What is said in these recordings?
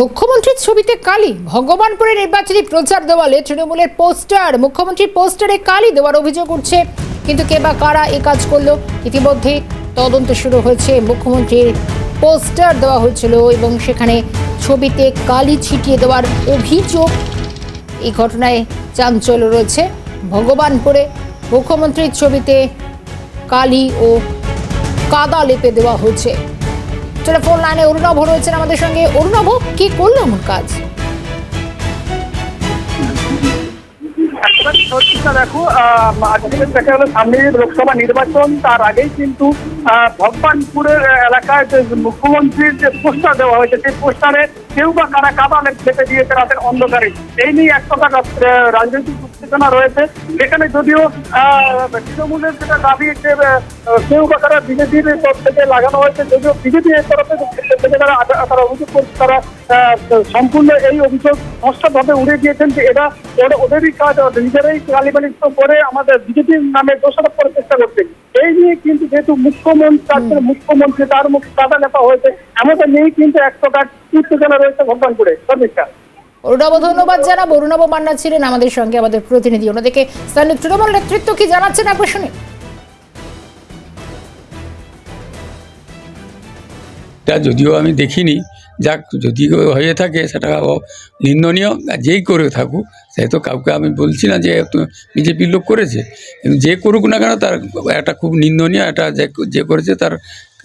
মুখ্যমন্ত্রীর ছবিতে কালি। ভগবানপুরে নির্বাচনী প্রচার দেওয়ালে তৃণমূলের পোস্টার। মুখ্যমন্ত্রীর পোস্টারে কালি দেওয়ার অভিযোগ উঠছে। কিন্তু কে বা কারা এ কাজ করল? ইতিমধ্যে তদন্ত শুরু হয়েছে। মুখ্যমন্ত্রীর পোস্টার দেওয়া হয়েছিল এবং সেখানে ছবিতে কালি ছিটিয়ে দেওয়ার অভিযোগ। এই ঘটনায় চাঞ্চল্য রয়েছে। ভগবানপুরে মুখ্যমন্ত্রীর ছবিতে কালি ও কাদা লেপে দেওয়া হয়েছে। টেলিফোন লাইনে অরুণাভ রয়েছেন আমাদের সঙ্গে। অরুণাভ, কি করল এমন কাজ? দেখো আজকে দেখা গেল সামনে লোকসভা নির্বাচন, তার আগেই কিন্তু ভগবানপুরের এলাকায় মুখ্যমন্ত্রীর যে পোস্টার দেওয়া হয়েছে, সেই পোস্টারে কেউ বা কারা কাবালে খেতে দিয়েছে রাতের অন্ধকারে। এই নিয়ে এক প্রকার রাজনৈতিক উত্তেজনা রয়েছে। যেখানে যদিও তৃণমূলের যেটা দাবি যে কেউ বা কারা বিজেপির তরফ থেকে লাগানো হয়েছে, যদিও বিজেপি এর তরফে থেকে তারা তারা অভিযোগ করছে, তারা সম্পূর্ণ এই অভিযোগ স্পষ্টভাবে উড়ে দিয়েছেন যে এটা ওদেরই কাজ নিজেরাই গালিবালিত করে আমাদের বিজেপির নামে দোষারোপ করার চেষ্টা করছে। এই নিয়ে কিন্তু যেহেতু মুখ্যমন্ত্রী তার মুখ্যমন্ত্রী তার মুখে কাদা লেপা হয়েছে এমনটা নিয়েই কিন্তু এক প্রকার উত্তেজনা রয়েছে ভগবানপুরে। সর্বিকা অরুণাভ ধন্যবাদ জানাব। অরুণাভ মান্না ছিলেন আমাদের সঙ্গে আমাদের প্রতিনিধি। অন্যদিকে স্থানীয় তৃণমূল নেতৃত্ব কি জানাচ্ছেন একবার শুনি। তা যদিও আমি দেখিনি যাক যদি হয়ে থাকে সেটা নিন্দনীয় আর যেই করে থাকুক সে তো কাউকে আমি বলছি না যে বিজেপির লোক করেছে। কিন্তু যে করুক না কেন তার একটা খুব নিন্দনীয় এটা যে করেছে তার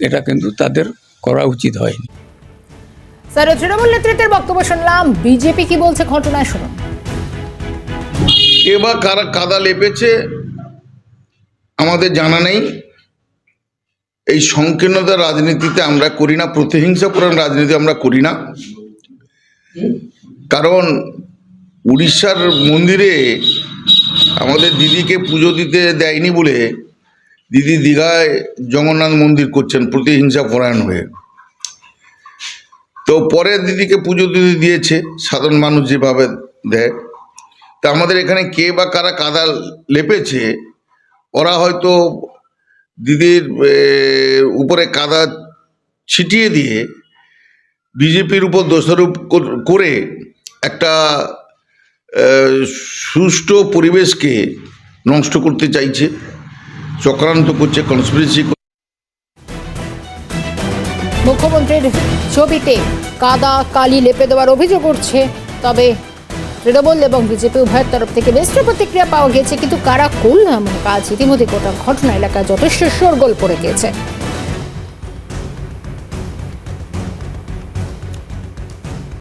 এটা কিন্তু তাদের করা উচিত হয়নি। স্থানীয় তৃণমূল নেতৃত্বের বক্তব্য শুনলাম। বিজেপি কি বলছে ঘটনায় শুনুন। কে বা কারা কাদা লেপেছে আমাদের জানা নেই। এই সংকীর্ণতার রাজনীতিতে আমরা করি না প্রতিহিংসাপূর্ণ রাজনীতি আমরা করি না। কারণ উড়িষ্যার মন্দিরে আমাদের দিদিকে পুজো দিতে দেয়নি বলে দিদি দীঘায় জগন্নাথ মন্দির করছেন প্রতিহিংসা পরায়ণ হয়ে। তো পরে দিদিকে পুজো দিতে দিয়েছে, সাধারণ মানুষ যেভাবে দেয়। তা আমাদের এখানে কে বা কারা কাদা লেপেছে, ওরা হয়তো দিদির উপরে কাদা ছিটিয়ে দিয়ে বিজেপির উপর দোষারোপ করে একটা সুষ্ঠু পরিবেশকে নষ্ট করতে চাইছে, চক্রান্ত করছে কনস্পিরেসি মুখ্যমন্ত্রীর ছবিতে কাদা, কালি লেপে দেওয়ার অভিযোগ উঠছে, তবে তৃণমূল এবং বিজেপি উভয়ের তরফ থেকে মিশ্র প্রতিক্রিয়া পাওয়া গেছে কিন্তু কারা কুল এমন কাজ? ইতিমধ্যে গোটা ঘটনা এলাকায় যথেষ্ট শোরগোল পড়ে গিয়েছে।